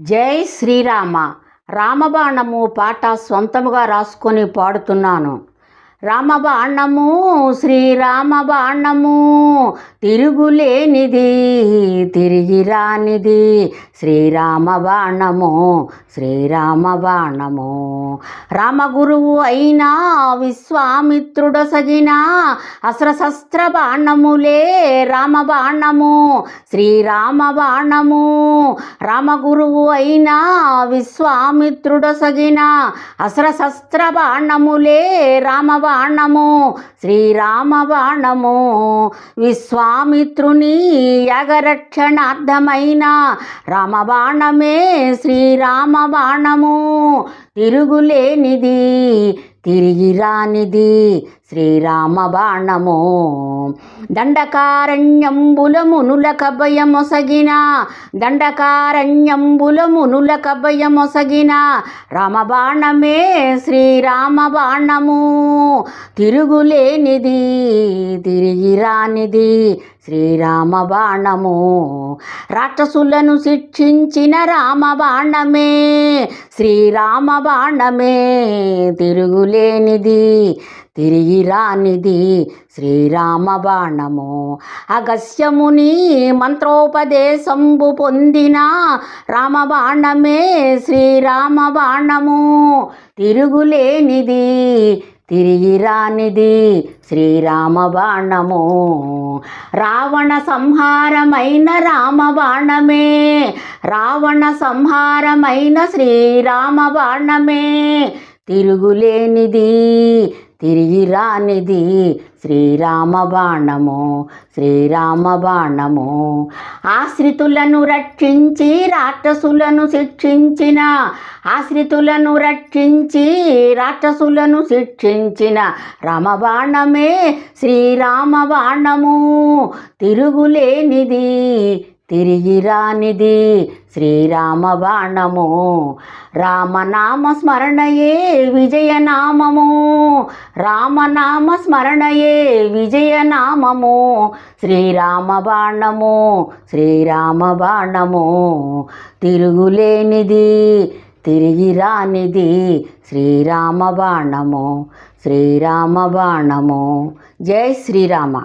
జై శ్రీరామ. రామబాణము పాట సొంతముగా రాసుకొని పాడుతున్నాను. రామబాణము శ్రీరామ బాణము తిరుగులేనిది తిరిగి రానిది శ్రీరామ బాణము శ్రీరామ బాణము రామగురువు అయినా విశ్వామిత్రుడ సగిన అస్త్రశస్త్ర బాణములే రామ బాణము శ్రీరామ బాణము రామగురువు అయినా విశ్వామిత్రుడ సగిన అస్త్రశస్త్ర బాణములే రామ బాణము శ్రీరామ బాణము విశ్వామిత్రుని యగరక్షణార్థమైన రామబాణమే శ్రీరామ బాణము తిరుగులేనిది తిరిగి రానిది శ్రీరామ బాణము దండకారణ్యంబులమునులక భయమొసగిన దండకారణ్యంబులమునులక భయమొసగిన రామబాణమే శ్రీరామ బాణము తిరుగులేనిది తిరిగి రానిది శ్రీరామ బాణము రాక్షసులను శిక్షించిన రామ బాణమే శ్రీరామ బాణమే తిరుగులేనిది తిరిగి రానిది శ్రీరామ బాణము. అగస్యముని మంత్రోపదేశంబు పొందిన రామ బాణమే శ్రీరామ బాణము. తిరుగులేనిది తిరిగి రానిది శ్రీరామ బాణము. రావణ సంహారమైన రామ బాణమే రావణ సంహారమైన శ్రీరామ బాణమే. తిరుగులేనిది తిరిగి రానిది. శ్రీరామ బాణము శ్రీరామ బాణము. ఆశ్రితులను రక్షించి రాక్షసులను శిక్షించిన ఆశ్రితులను రక్షించి రాక్షసులను శిక్షించిన రామబాణమే శ్రీరామ బాణము. తిరుగులేనిది తిరిగి రానిది శ్రీరామ బాణము. రామనామ స్మరణయే విజయనామము. రామనామ స్మరణయే విజయనామము. శ్రీరామ బాణము శ్రీరామ బాణము. తిరుగులేనిది తిరిగి రానిది శ్రీరామ బాణము శ్రీరామ బాణము. జై శ్రీరామ.